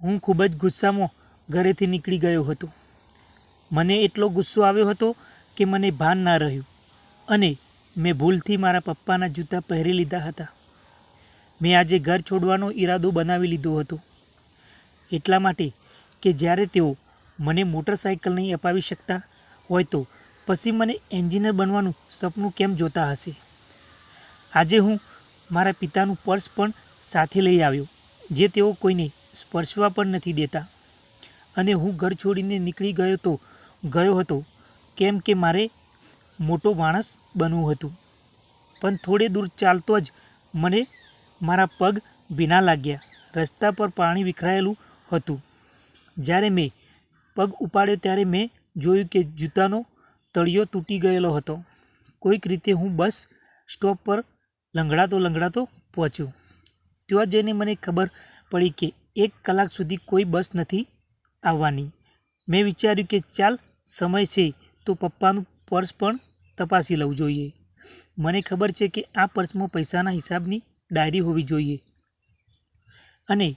હું ખૂબ જ ગુસ્સામાં ઘરેથી નીકળી ગયો હતો. મને એટલો ગુસ્સો આવ્યો હતો કે મને ભાન ના રહ્યું અને મેં ભૂલથી મારા પપ્પાના જૂતા પહેરી લીધા હતા. મેં આજે ઘર છોડવાનો ઈરાદો બનાવી લીધો હતો. એટલા માટે કે જ્યારે તેઓ મને મોટરસાઇકલ નહીં અપાવી શકતા હોય તો પછી મને એન્જિનિયર બનવાનું સપનું કેમ જોતા હશે? આજે હું મારા પિતાનું પર્સ પણ સાથે લઈ આવ્યો, જે તેઓ કોઈને સ્પર્શવા પણ નથી દેતા. અને હું ઘર છોડીને નીકળી ગયો તો, ગયો હતો, કેમ કે મારે મોટો માણસ બનવું હતું. પણ થોડે દૂર ચાલતો જ મને મારા પગ ભીના લાગ્યા. રસ્તા પર પાણી વિખરાયેલું હતું. જ્યારે મેં પગ ઉપાડ્યો ત્યારે મેં જોયું કે જૂતાનો તળિયો તૂટી ગયેલો હતો. કોઈક રીતે હું બસ સ્ટોપ પર લંગડાતો લંગડાતો પહોંચ્યો. ત્યાં જઈને મને ખબર પડી કે એક કલાક સુધી કોઈ બસ નથી આવવાની. મેં વિચાર્યું કે ચાલ, સમય છે તો પપ્પાનું પર્સ પણ તપાસી લઉં જોઈએ. મને ખબર છે કે આ પર્સમાં પૈસાના હિસાબની ડાયરી હોવી જોઈએ. અને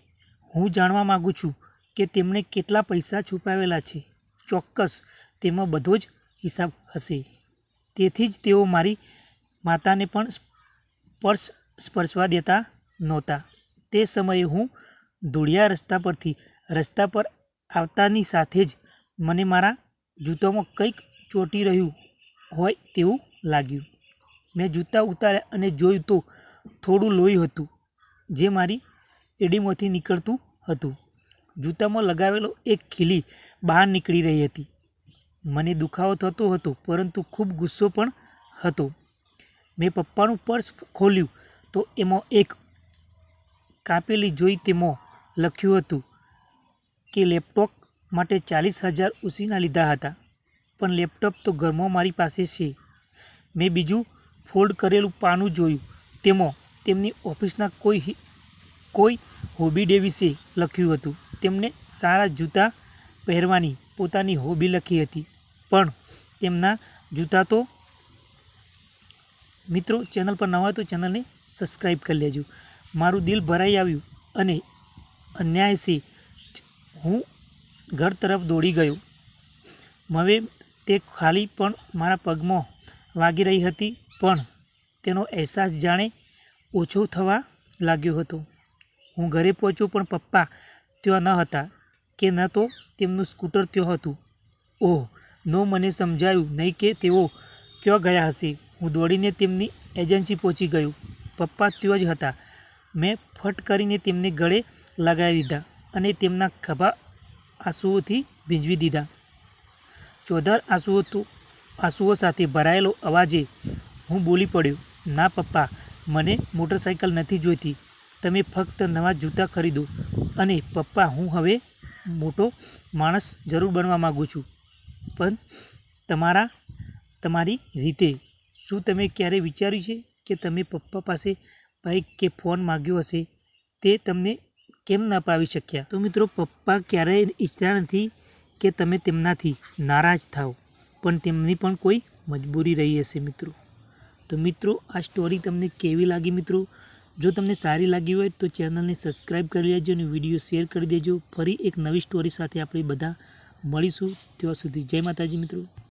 હું જાણવા માગું છું કે તેમણે કેટલા પૈસા છુપાવેલા છે. ચોક્કસ તેમાં બધો જ હિસાબ હશે. તેથી જ તેઓ મારી માતાને પણ પર્સ સ્પર્શવા દેતા નહોતા. તે સમયે હું ધૂળિયા રસ્તા પરથી, રસ્તા પર આવતાની સાથે જ મને મારા જૂતામાં કંઈક ચોંટી રહ્યું હોય તેવું લાગ્યું. મેં જૂતા ઉતાર્યા અને જોયું તો થોડું લોહી હતું, જે મારી એડીમાંથી નીકળતું હતું. જૂતામાં લગાવેલો એક ખીલી બહાર નીકળી રહી હતી. મને દુખાવો થતો હતો, પરંતુ ખૂબ ગુસ્સો પણ હતો. મેં પપ્પાનું પર્સ ખોલ્યું તો એમાં એક કાપેલી જોઈ તેમાં લખ્યું હતું કે લેપટોપ માટે ચાલીસ હજાર ઉસીના લીધા હતા. પણ લેપટોપ તો ઘરમાં મારી પાસે છે. મેં બીજું ફોલ્ડ કરેલું પાનું જોયું. તેમાં તેમની ઓફિસના કોઈ કોઈ હોબી ડે વિશે લખ્યું હતું. તેમણે સારા જૂતા પહેરવાની પોતાની હોબી લખી હતી. પણ તેમના જૂતા તો, મિત્રો, ચેનલ પર નવા તો ચેનલને સબસ્ક્રાઈબ કરી લેજો. મારું દિલ ભરાઈ આવ્યું અને અન્યાયથી હું ઘર તરફ દોડી ગયો. હવે તે ખાલી પણ મારા પગમાં વાગી રહી હતી, પણ તેનો અહેસાસ જાણે ઓછો થવા લાગ્યો હતો. હું ઘરે પહોંચ્યો, પણ પપ્પા ત્યાં ન હતા કે ન તો તેમનું સ્કૂટર ત્યાં હતું. ઓહ, નો મને સમજાયું નહીં કે તેઓ ક્યાં ગયા હશે. હું દોડીને તેમની એજન્સી પહોંચી ગયો. પપ્પા ત્યાં જ હતા. મેં ફટ કરીને તેમને ગળે લગાવી દીધા અને તેમના ખભા આંસુઓથી ભીંજવી દીધા. ચોધાર આંસુઓ તો આંસુઓ સાથે ભરાયેલો અવાજે હું બોલી પડ્યો, ના પપ્પા, મને મોટરસાઇકલ નથી જોઈતી. તમે ફક્ત નવા જૂતા ખરીદો અને પપ્પા, હું હવે મોટો માણસ જરૂર બનવા માગું છું. પણ તમારા, તમારી રીતે શું તમે ક્યારે વિચાર્યું છે કે તમે પપ્પા પાસે બાઇક કે ફોન માગ્યો હશે? તે તમને કેમ ન અપાવી શક્યા? તો મિત્રો, પપ્પા ક્યારેય ઈચ્છતા નથી કે તમે તેમનાથી નારાજ થાઓ પણ તેમની પણ કોઈ મજબૂરી રહી હશે મિત્રો. તો મિત્રો, આ સ્ટોરી તમને કેવી લાગી મિત્રો? જો તમને સારી લાગી હોય તો ચેનલને સબસ્ક્રાઈબ કરી લેજો અને વીડિયો શેર કરી દેજો. ફરી એક નવી સ્ટોરી સાથે આપણે બધા મળીશું. ત્યાં સુધી જય માતાજી મિત્રો.